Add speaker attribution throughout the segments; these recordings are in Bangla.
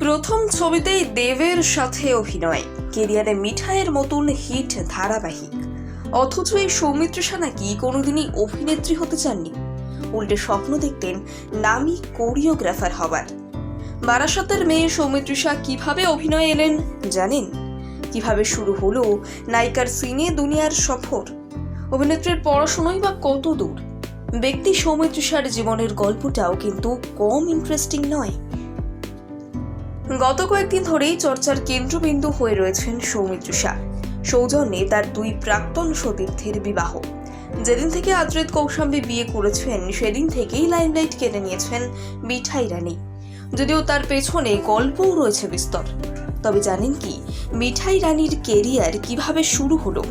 Speaker 1: প্রথম ছবিতেই দেবের সাথে অভিনয়। কেরিয়ারে মিঠাইয়ের মতন হিট ধারাবাহিক। অথচ এই সৌমিত্রিষা নাকি কোনোদিনই অভিনেত্রী হতে চাননি? উল্টে স্বপ্ন দেখতেন নামি কোরিওগ্রাফার হবার। বারাসাতের মেয়ে সৌমিত্রিষা কীভাবে অভিনয় এলেন জানেন? কীভাবে শুরু হলো নায়িকার সিনে দুনিয়ার সফর? অভিনেত্রীর পড়াশোনাই বা কত দূর? ব্যক্তি সৌমিত্রিষার জীবনের গল্পটাও কিন্তু কম ইন্টারেস্টিং নয়। গত কয়েকদিন ধরেই চর্চার কেন্দ্রবিন্দু হয়ে রয়েছেন সৌমিত্রিষা সৌজন্যে তার দুই প্রাক্তন সতীর্থের বিবাহ। যেদিন থেকে আদ্রিত কৌশাম্বী বিয়ে করেছেন, সেদিন থেকেই লাইমলাইট কেড়ে নিয়েছেন মিঠাই রানী। যদিও তার পেছনে গল্পও রয়েছে বিস্তর। তবে জানেন কি, মিঠাই রানীর কেরিয়ার কীভাবে শুরু হলো?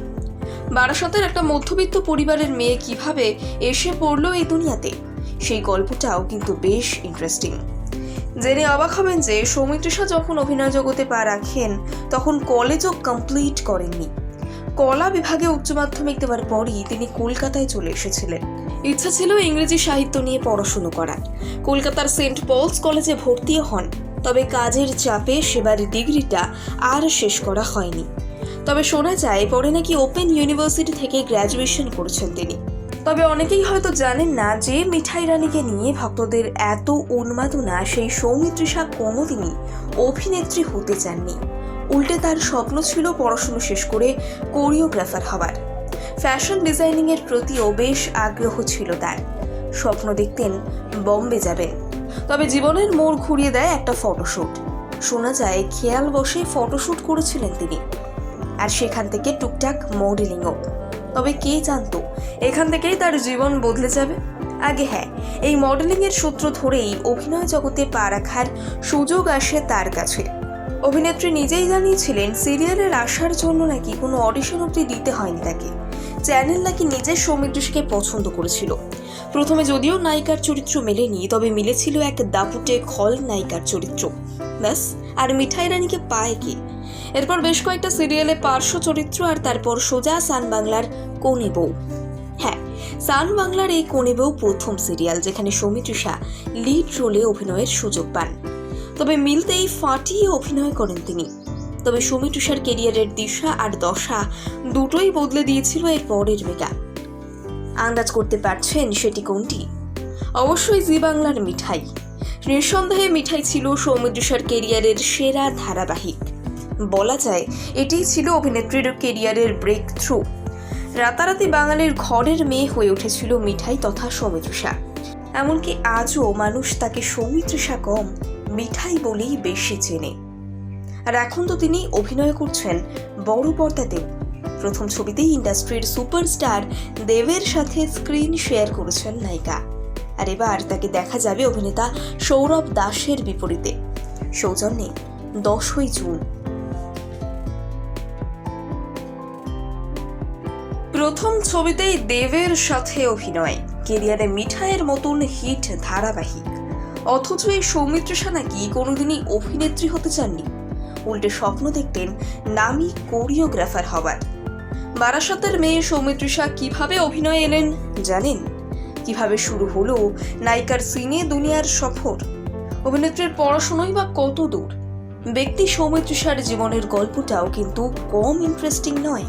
Speaker 1: বারাসতের একটা মধ্যবিত্ত পরিবারের মেয়ে কীভাবে এসে পড়ল এই দুনিয়াতে? সেই গল্পটাও কিন্তু বেশ ইন্টারেস্টিং জেনে অবাক হবেন যে সৌমিত্রিষা যখন অভিনয় জগতে পা রাখেন, তখন কলেজও কমপ্লিট করেননি। কলা বিভাগে উচ্চ মাধ্যমিক দেওয়ার পরই তিনি কলকাতায় চলে এসেছিলেন। ইচ্ছা ছিল ইংরেজি সাহিত্য নিয়ে পড়াশুনো করার। কলকাতার সেন্ট পলস কলেজে ভর্তিও হন, তবে কাজের চাপে সেবার ডিগ্রিটা আর শেষ করা হয়নি। তবে শোনা যায়, পরে নাকি ওপেন ইউনিভার্সিটি থেকে গ্র্যাজুয়েশন করেছেন তিনি। তবে অনেকেই হয়তো জানেন না যে মিঠাই রানীকে নিয়ে ভক্তদের এত উন্মাদনা, সেই সৌমিত্রিষা কোনোদিনই অভিনেত্রী হতে চাননি। উল্টে তার স্বপ্ন ছিল পড়াশুনো শেষ করে কোরিওগ্রাফার হবার। ফ্যাশন ডিজাইনিংয়ের প্রতিও বেশ আগ্রহ ছিল তার। স্বপ্ন দেখতেন বম্বে যাবেন। তবে জীবনের মোড় ঘুরিয়ে দেয় একটা ফটোশ্যুট শোনা যায়, খেয়াল বসে ফটোশ্যুট করেছিলেন তিনি। আর সেখান থেকে টুকটাক মডেলিংও। তবে কে জানতো এখান থেকেই তার জীবন বদলে যাবে। আগে হ্যাঁ এই মডেলিংয়ের সূত্র ধরেই অভিনয় জগতে পা রাখার সুযোগ আসে তার কাছে। অভিনেত্রী নিজেই জানিয়েছিলেন সিরিয়ালের আসার জন্য নাকি কোনো অডিশন অব্দি দিতে হয়নি তাকে। চ্যানেল নাকি নিজের সৌমিত্রিষকে পছন্দ করেছিল। প্রথমে যদিও নায়িকার চরিত্র মেলেনি, তবে মিলেছিল এক দাপুটে খল নায়িকার চরিত্র। ব্যাস, আর মিঠাই রানীকে পায় কে? এরপর বেশ কয়েকটা সিরিয়ালে পার্শ্ব চরিত্র আর তারপর সোজা সান বাংলার কোনে বউ। হ্যাঁ সান বাংলার এই কোনে প্রথম সিরিয়াল যেখানে সৌমিত্রিষা লিড রোলে অভিনয়ের সুযোগ পান। তবে মিলতেই ফাটিয়ে অভিনয় করেন তিনি। তবে সৌমিত্রিষার কেরিয়ারের দিশা আর দশা দুটোই বদলে দিয়েছিল এর পরের মেগা আন্দাজ করতে পারছেন সেটি কোনটি? অবশ্যই জি বাংলার মিঠাই। নিঃসন্দেহে মিঠাই ছিল সৌমিত্রিষার কেরিয়ারের সেরা ধারাবাহিক। বলা যায়, এটিই ছিল অভিনেত্রীর কেরিয়ারের ব্রেক থ্রু রাতারাতি বাঙালির ঘরের মেয়ে হয়ে উঠেছিল মিঠাই তথা সৌমিত্রিষা এমনকি আজও মানুষ তাকে সৌমিত্রিষা কম মিঠাই বলেই বেশি চেনে। আর এখন তো তিনি অভিনয় করছেন বড় পর্দাতেও প্রথম ছবিতেই ইন্ডাস্ট্রির সুপারস্টার দেবের সাথে স্ক্রিন শেয়ার করেছেন নায়িকা। আর এবার তাকে দেখা যাবে অভিনেতা সৌরভ দাসের বিপরীতে। সৌজন্যে দশই জুন। প্রথম ছবিতেই দেবের সাথে অভিনয়। কেরিয়ারে মিঠাইয়ের মতন হিট ধারাবাহিক। অথচ এই সৌমিত্রিষা নাকি কোনোদিনই অভিনেত্রী হতে চাননি। উল্টে স্বপ্ন দেখতেন নামি কোরিওগ্রাফার হবার। বারাসাতের মেয়ে সৌমিত্রিষা কীভাবে অভিনয় এলেন জানেন? কীভাবে শুরু হলো নায়িকার সিনে দুনিয়ার সফর? অভিনেত্রীর পড়াশোনাই বা কত দূর? ব্যক্তি সৌমিত্রিষার জীবনের গল্পটাও কিন্তু কম ইন্টারেস্টিং নয়।